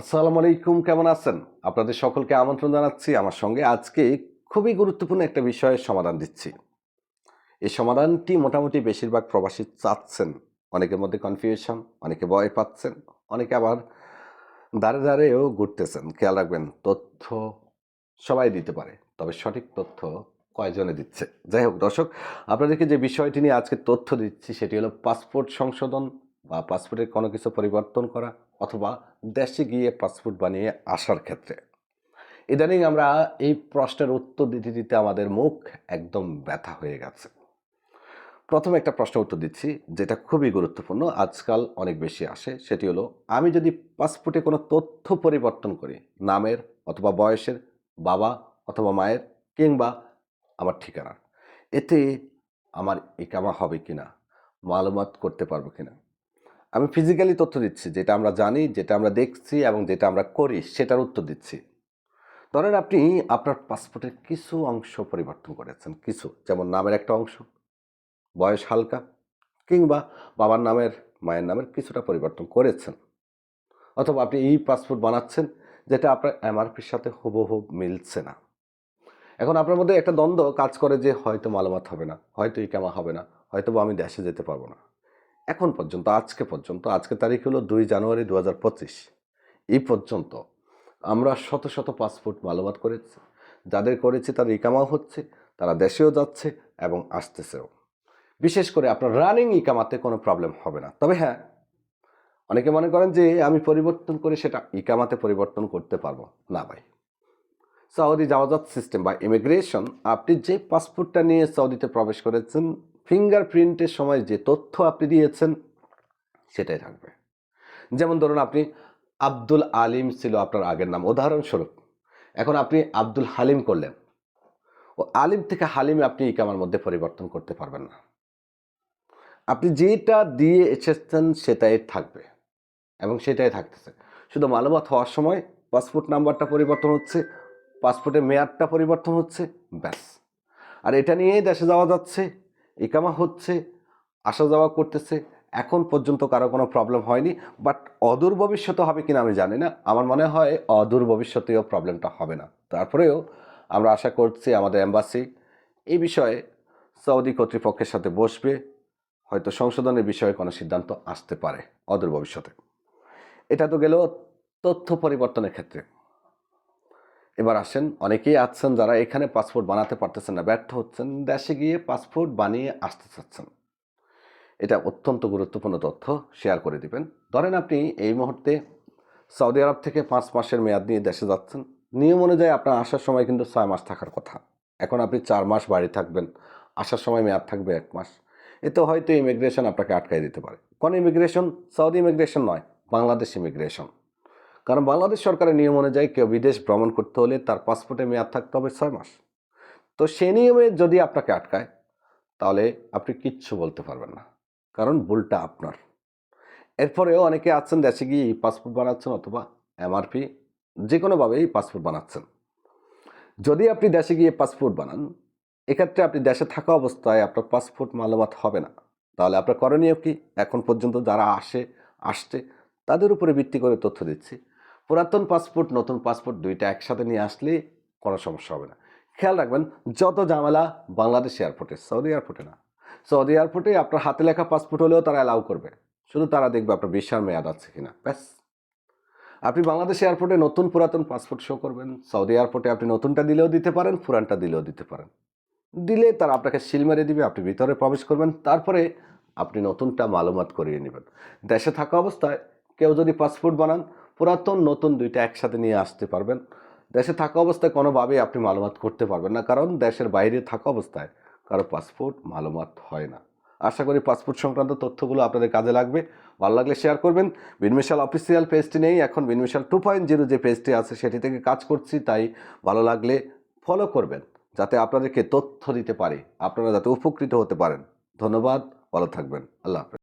আসসালামু আলাইকুম, কেমন আছেন? আপনাদের সকলকে আমন্ত্রণ জানাচ্ছি। আমার সঙ্গে আজকে খুবই গুরুত্বপূর্ণ একটা বিষয়ের সমাধান দিচ্ছি। এই সমাধানটি মোটামুটি বেশিরভাগ প্রবাসী চাচ্ছেন। অনেকের মধ্যে কনফিউশন অনেকে ভয় পাচ্ছেন, অনেকে আবার দাঁড়ে দাঁড়িয়েও ঘুরতেছেন। খেয়াল রাখবেন, তথ্য সবাই দিতে পারে, তবে সঠিক তথ্য কয়জনে দিচ্ছে? যাই হোক, দর্শক, আপনাদেরকে যে বিষয়টি নিয়ে আজকে তথ্য দিচ্ছি, সেটি হলো পাসপোর্ট সংশোধন বা পাসপোর্টের কোনো কিছু পরিবর্তন করা অথবা দেশে গিয়ে পাসপোর্ট বানিয়ে আসার ক্ষেত্রে। ইদানিং আমরা এই প্রশ্নের উত্তর দিতে দিতে আমাদের মুখ একদম ব্যথা হয়ে গেছে। প্রথম একটা প্রশ্ন উত্তর দিচ্ছি, যেটা খুবই গুরুত্বপূর্ণ, আজকাল অনেক বেশি আসে, সেটি হলো, আমি যদি পাসপোর্টে কোনো তথ্য পরিবর্তন করি, নামের অথবা বয়সের, বাবা অথবা মায়ের, কিংবা আমার ঠিকানা এতে আমার ইকামা হবে কিনা, মালুমাত করতে পারব কিনা? আমি ফিজিক্যালি তথ্য দিচ্ছি, যেটা আমরা জানি, যেটা আমরা দেখছি এবং যেটা আমরা করি, সেটার উত্তর দিচ্ছি। ধরেন আপনি আপনার পাসপোর্টের কিছু অংশ পরিবর্তন করেছেন, কিছু, যেমন নামের একটা অংশ, বয়স হালকা, কিংবা বাবার নামের, মায়ের নামের কিছুটা পরিবর্তন করেছেন। অথবা আপনি এই পাসপোর্ট বানাচ্ছেন, যেটা আপনার এমআরপির সাথে হুবহু মিলছে না। এখন আপনার মধ্যে একটা দ্বন্দ্ব কাজ করে যে হয়তো মালামাত হবে না, হয়তো ইকামা হবে না হয়তো আমি দেশে যেতে পারব না। এখন পর্যন্ত, আজকে পর্যন্ত, আজকে তারিখ হলো দুই জানুয়ারি দু হাজার পঁচিশ। এই পর্যন্ত আমরা শত শত পাসপোর্ট মালুমাত করেছি। যাদের করেছি তাদের ইকামাও হচ্ছে, তারা দেশেও যাচ্ছে এবং আসতেছেও। বিশেষ করে আপনার রানিং ইকামাতে কোনো প্রবলেম হবে না। তবে হ্যাঁ অনেকে মনে করেন যে আমি পরিবর্তন করে সেটা ইকামাতে পরিবর্তন করতে পারব। না ভাই। সৌদি যাওয়াজাত সিস্টেম বা ইমিগ্রেশন আপনি যে পাসপোর্টটা নিয়ে সৌদিতে প্রবেশ করেছেন ফিঙ্গারপ্রিন্টের সময় যে তথ্য আপনি দিয়েছেন, সেটাই থাকবে। যেমন ধরুন আপনি আব্দুল আলিম ছিল আপনার আগের নাম। উদাহরণস্বরূপ, এখন আপনি আব্দুল হালিম করলেন। ও আলিম থেকে হালিমে আপনি ইকামার মধ্যে পরিবর্তন করতে পারবেন না। আপনি যেটা দিয়ে এসেছেন, সেটাই থাকবে এবং সেটাই থাকতেছে। শুধু মালুমাত হওয়ার সময় পাসপোর্ট নাম্বারটা পরিবর্তন হচ্ছে, পাসপোর্টের মেয়াদটা পরিবর্তন হচ্ছে, ব্যাস। আর এটা নিয়েই দেশে যাওয়া যাচ্ছে ইকামা হচ্ছে, আসা যাওয়া করতেছে, এখন পর্যন্ত কারও কোনো প্রবলেম হয়নি বাট অদূর ভবিষ্যতে হবে কিনা আমি জানি না। আমার মনে হয় অদূর ভবিষ্যতেও প্রবলেমটা হবে না। তারপরেও আমরা আশা করছি আমাদের অ্যাম্বাসি এই বিষয়ে সৌদি কর্তৃপক্ষের সাথে বসবে, হয়তো সংশোধনের বিষয়ে কোনো সিদ্ধান্ত আসতে পারে অদূর ভবিষ্যতে। এটা তো গেল তথ্য পরিবর্তনের ক্ষেত্রে। এবার আসেন, অনেকেই আছেন যারা এখানে পাসপোর্ট বানাতে পারতেছেন না, ব্যর্থ হচ্ছেন, দেশে গিয়ে পাসপোর্ট বানিয়ে আসতে চাচ্ছেন। এটা অত্যন্ত গুরুত্বপূর্ণ তথ্য, শেয়ার করে দিবেন। ধরেন আপনি এই মুহূর্তে সৌদি আরব থেকে পাঁচ মাসের মেয়াদ নিয়ে দেশে যাচ্ছেন। নিয়ম অনুযায়ী আপনার আসার সময় কিন্তু ছয় মাস থাকার কথা। এখন আপনি চার মাস বাড়ি থাকবেন, আসার সময় মেয়াদ থাকবে এক মাস। এতে হয়তো ইমিগ্রেশন আপনাকে আটকাই দিতে পারে। কোন ইমিগ্রেশন সৌদি ইমিগ্রেশন নয়, বাংলাদেশ ইমিগ্রেশন কারণ বাংলাদেশ সরকারের নিয়ম অনুযায়ী কেউ বিদেশ ভ্রমণ করতে হলে তার পাসপোর্টে মেয়াদ থাকতে হবে ছয় মাস। তো সে নিয়মে যদি আপনাকে আটকায়, তাহলে আপনি কিচ্ছু বলতে পারবেন না, কারণ ভুলটা আপনার। এরপরেও অনেকে আছেন দেশে গিয়ে এই পাসপোর্ট বানাচ্ছেন অথবা এমআরপি যে কোনোভাবেই পাসপোর্ট বানাচ্ছেন। যদি আপনি দেশে গিয়ে পাসপোর্ট বানান, এক্ষেত্রে আপনি দেশে থাকা অবস্থায় আপনার পাসপোর্ট মালামাত হবে না। তাহলে আপনার করণীয় কি? এখন পর্যন্ত যারা আসে, আসছে, তাদের উপরে ভিত্তি করে তথ্য দিচ্ছি। পুরাতন পাসপোর্ট, নতুন পাসপোর্ট দুইটা একসাথে নিয়ে আসলে কোনো সমস্যা হবে না। খেয়াল রাখবেন, যত ঝামেলা বাংলাদেশ এয়ারপোর্টে সৌদি এয়ারপোর্টে না। সৌদি এয়ারপোর্টে আপনার হাতে লেখা পাসপোর্ট হলেও তারা অ্যালাউ করবে। শুধু তারা দেখবে আপনার বিশার মেয়াদ আছে কিনা, ব্যাস। আপনি বাংলাদেশ এয়ারপোর্টে নতুন পুরাতন পাসপোর্ট শো করবেন সৌদি এয়ারপোর্টে আপনি নতুনটা দিলেও দিতে পারেন, পুরানটা দিলেও দিতে পারেন। দিলে তারা আপনাকে সিল মেরে দিবে, আপনি ভিতরে প্রবেশ করবেন, তারপরে আপনি নতুনটা মালুমাত করিয়ে নেবেন। দেশে থাকা অবস্থায় কেউ যদি পাসপোর্ট বানান পুরাতন, নতুন দুইটা একসাথে নিয়ে আসতে পারবেন। দেশে থাকা অবস্থায় কোনোভাবেই আপনি মালুমাত করতে পারবেন না, কারণ দেশের বাইরে থাকা অবস্থায় কারও পাসপোর্ট মালুমাত হয় না। আশা করি পাসপোর্ট সংক্রান্ত তথ্যগুলো আপনাদের কাজে লাগবে। ভালো লাগলে শেয়ার করবেন। বিনমিশাল অফিসিয়াল পেজটি নেই, এখন বিনমিশাল টু পয়েন্ট জিরো যে পেজটি আছে সেটি থেকে কাজ করছি, তাই ভালো লাগলে ফলো করবেন, যাতে আপনাদেরকে তথ্য দিতে পারি, আপনারা যাতে উপকৃত হতে পারেন। ধন্যবাদ, ভালো থাকবেন, আল্লাহ হাফেজ।